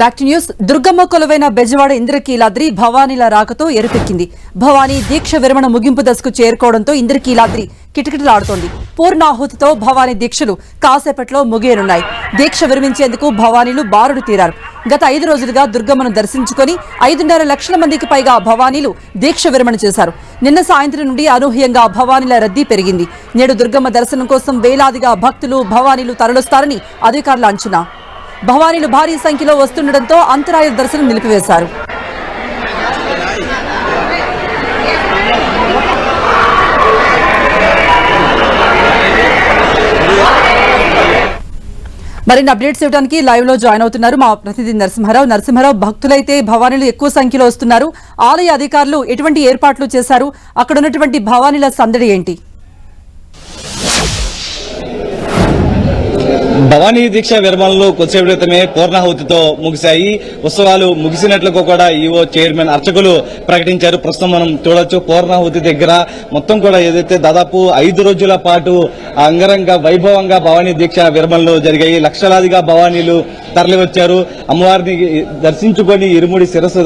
Back to news. Durgamma కొలువైన బెజవాడ ఇంద్రకీలాద్రి భవానీల రాకతో ఎరుపెక్కింది. భవానీ దీక్ష విరమణ ముగింపు దశకు చేరుకోవడంతో ఇంద్రకీలాద్రి కిటకిటలాడుతోంది. పూర్ణాహుతితో భవానీ దీక్షలు కాసేపట్లో ముగియనున్నాయి. దీక్ష విరమించేందుకు భవానీలు బారుడు తీరారు. గత ఐదు రోజులుగా దుర్గమ్మను దర్శించుకొని ఐదున్నర లక్షల మందికి పైగా భవానీలు దీక్ష విరమణ చేశారు. నిన్న సాయంత్రం నుండి అనూహ్యంగా భవానీల రద్దీ పెరిగింది. నేడు దుర్గమ్మ దర్శనం కోసం వేలాదిగా భక్తులు భవానీలు తరలిస్తారని అధికారుల అంచనా. భవానీలు భారీ సంఖ్యలో వస్తుండటంతో అంతరాయ దర్శనం నిలిపివేశారు. మరిన్ని అప్డేట్స్ ఇవ్వడానికి లైవ్లో జాయిన్ అవుతున్నారు మా ప్రతినిధి నరసింహారావు. నరసింహారావు భక్తులైతే భవానీలు ఎక్కువ సంఖ్యలో వస్తున్నారు. ఆలయ అధికారులు ఎటువంటి ఏర్పాట్లు చేశారు? అక్కడ ఉన్నటువంటి భవానీల సందడి ఏంటి? భవానీ దీక్ష విరమణలు కొద్దిసేపు క్రితమే పూర్ణాహుతితో ముగిశాయి. ఉత్సవాలు ముగిసినట్లుగా కూడా ఈవో చైర్మన్ అర్చకులు ప్రకటించారు. ప్రస్తుతం మనం చూడొచ్చు పూర్ణాహుతి దగ్గర మొత్తం కూడా ఏదైతే దాదాపు ఐదు రోజుల పాటు అంగరంగ వైభవంగా భవానీ దీక్ష విరమణలు జరిగాయి. లక్షలాదిగా భవానీలు తరలి వచ్చారు. అమ్మవారిని దర్శించుకొని ఇరుముడి శిరస్సు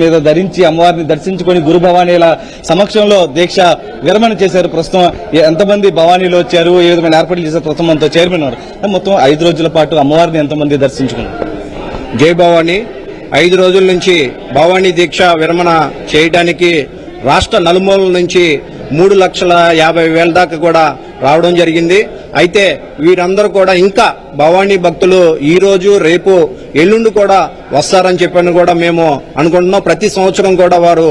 మీద ధరించి అమ్మవారిని దర్శించుకొని గురు భవానీల సమక్షంలో దీక్ష విరమణ చేశారు. ప్రస్తుతం ఎంతమంది భవానీలు వచ్చారు? ఏ విధమైన ఏర్పాట్లు చేశారు? ప్రస్తుతం మనతో చైర్మన్ ఉన్నారు మొత్తం ఐదు రోజుల పాటు అమ్మవారిని ఎంతమంది దర్శించుకున్నారు? జై భవానీ. ఐదు రోజుల నుంచి భవానీ దీక్ష విరమణ చేయడానికి రాష్ట్ర నలుమూలల నుంచి మూడు లక్షల యాభై వేల దాకా కూడా రావడం జరిగింది. అయితే వీరందరూ కూడా ఇంకా భవానీ భక్తులు ఈ రోజు రేపు ఎల్లుండి కూడా వస్తారని చెప్పని కూడా మేము అనుకుంటున్నాం. ప్రతి సంవత్సరం కూడా వారు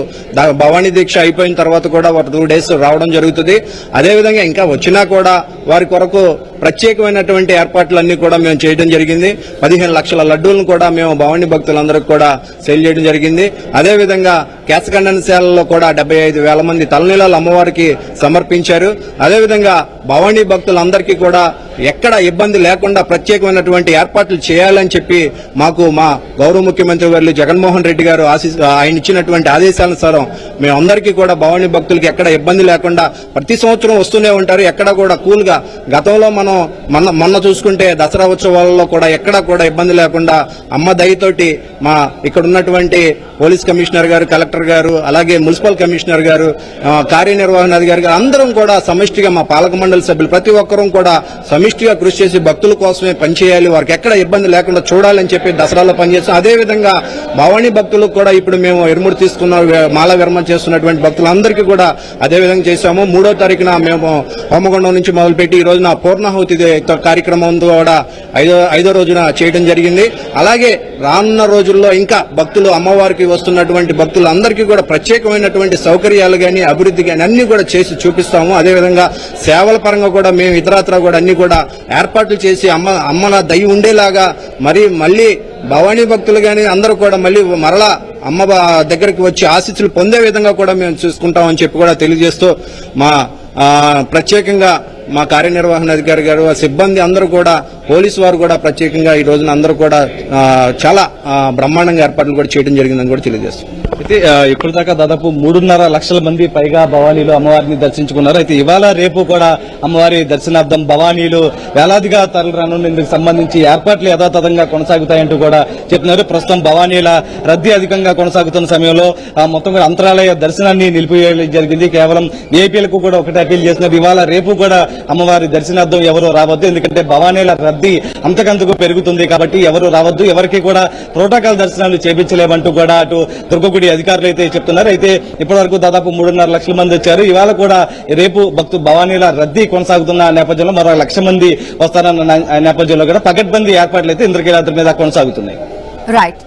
భవానీ దీక్ష అయిపోయిన తర్వాత కూడా వారు టూ డేస్ రావడం జరుగుతుంది. అదేవిధంగా ఇంకా వచ్చినా కూడా వారి కొరకు ప్రత్యేకమైనటువంటి ఏర్పాట్లన్నీ కూడా మేము చేయడం జరిగింది. పదిహేను లక్షల లడ్డూలను కూడా మేము భవానీ భక్తులందరికీ కూడా సేల్ చేయడం జరిగింది. అదేవిధంగా కేశఖండనశాలలో కూడా డెబ్బై ఐదు వేల మంది తలనీలాలు అమ్మవారికి సమర్పించారు. అదేవిధంగా భవానీ భక్తులందరికీ కూడా ఎక్కడ ఇబ్బంది లేకుండా ప్రత్యేకమైనటువంటి ఏర్పాట్లు చేయాలని చెప్పి మాకు మా గౌరవ ముఖ్యమంత్రి గారు జగన్మోహన్ రెడ్డి గారు ఆశీస్ ఆయన ఇచ్చినటువంటి ఆదేశానుసారం మేమందరికీ కూడా భవానీ భక్తులకి ఎక్కడ ఇబ్బంది లేకుండా ప్రతి సంవత్సరం వస్తూనే ఉంటారు. ఎక్కడ కూడా కూల్గా గతంలో మనం మొన్న మొన్న చూసుకుంటే దసరా ఉత్సవాలలో కూడా ఎక్కడ కూడా ఇబ్బంది లేకుండా అమ్మ దయతోటి మా ఇక్కడ ఉన్నటువంటి పోలీస్ కమిషనర్ గారు కలెక్టర్ గారు అలాగే మున్సిపల్ కమిషనర్ గారు కార్యనిర్వహణ అధికారి గారు అందరం కూడా సమిష్టిగా మా పాలక మండలి సభ్యులు ప్రతి ఒక్కరూ కూడా సమిష్టిగా కృషి చేసి భక్తుల కోసం కోసమే పనిచేయాలి వారికి ఎక్కడ ఇబ్బంది లేకుండా చూడాలని చెప్పి దసరాలో పనిచేస్తాం. అదేవిధంగా భవానీ భక్తులకు కూడా ఇప్పుడు మేము ఇరుముడు తీసుకున్న మాల విరమణ చేస్తున్నటువంటి భక్తులందరికీ కూడా అదే విధంగా చేశాము. మూడో తారీఖున మేము హోమగుండం నుంచి మొదలుపెట్టి ఈ రోజున పూర్ణాహుతి కార్యక్రమం కూడా ఐదో ఐదో రోజున చేయడం జరిగింది. అలాగే రానున్న రోజుల్లో ఇంకా భక్తులు అమ్మవారికి వస్తున్నటువంటి భక్తులందరికీ కూడా ప్రత్యేకమైనటువంటి సౌకర్యాలు కానీ అభివృద్ధి కానీ అన్ని కూడా చేసి చూపిస్తాము. అదేవిధంగా సేవల పరంగా కూడా మేము ఇతరత్రా కూడా అన్ని కూడా ఏర్పాట్లు చేసి అమ్మ అమ్మన దయ ఉండేలాగా మరి మళ్ళీ భవానీ భక్తులు కానీ అందరూ కూడా మళ్ళీ మరలా అమ్మ దగ్గరికి వచ్చి ఆశీస్సులు పొందే విధంగా కూడా మేము చూసుకుంటామని చెప్పి కూడా తెలియజేస్తూ మా ప్రత్యేకంగా మా కార్యనిర్వహణాధికారి గారు సిబ్బంది అందరూ కూడా పోలీసు వారు కూడా ప్రత్యేకంగా ఈ రోజున అందరూ కూడా చాలా బ్రహ్మాండంగా ఏర్పాట్లు కూడా చేయడం జరిగిందని కూడా తెలియజేస్తున్నాం. అయితే ఇప్పుడు దాకా దాదాపు మూడున్నర లక్షల మంది పైగా భవానీలు అమ్మవారిని దర్శించుకున్నారు. అయితే ఇవాళ రేపు కూడా అమ్మవారి దర్శనార్థం భవానీలు వేలాదిగా తరలిరాను సంబంధించి ఏర్పాట్లు యథాతథంగా కొనసాగుతాయంటూ కూడా చెప్తున్నారు ప్రస్తుతం భవానీల రద్దీ అధికంగా కొనసాగుతున్న సమయంలో మొత్తం కూడా అంతరాలయ దర్శనాన్ని నిలిపివేయడం జరిగింది. కేవలం ఏపీలకు కూడా ఒకటే అపీల్ చేస్తున్నారు. ఇవాళ రేపు కూడా అమ్మవారి దర్శనార్థం ఎవరు రావద్దు. ఎందుకంటే భవానీల రద్దీ అంతకంతకు పెరుగుతుంది కాబట్టి ఎవరు రావద్దు. ఎవరికి కూడా ప్రోటోకాల్ దర్శనాలు చేపించలేమంటూ కూడా అటు దుర్గగుడి అధికారులు అయితే చెప్తున్నారు. అయితే ఇప్పటివరకు దాదాపు మూడున్నర లక్షల మంది వచ్చారు. ఇవాళ కూడా రేపు భక్తు భవానీల రద్దీ కొనసాగుతున్న నేపథ్యంలో మరో లక్ష మంది వస్తారన్న నేపథ్యంలో కూడా పకడ్బందీ ఏర్పాట్లు అయితే ఇంద్రకీలాద్రి మీద కొనసాగుతున్నాయి. రైట్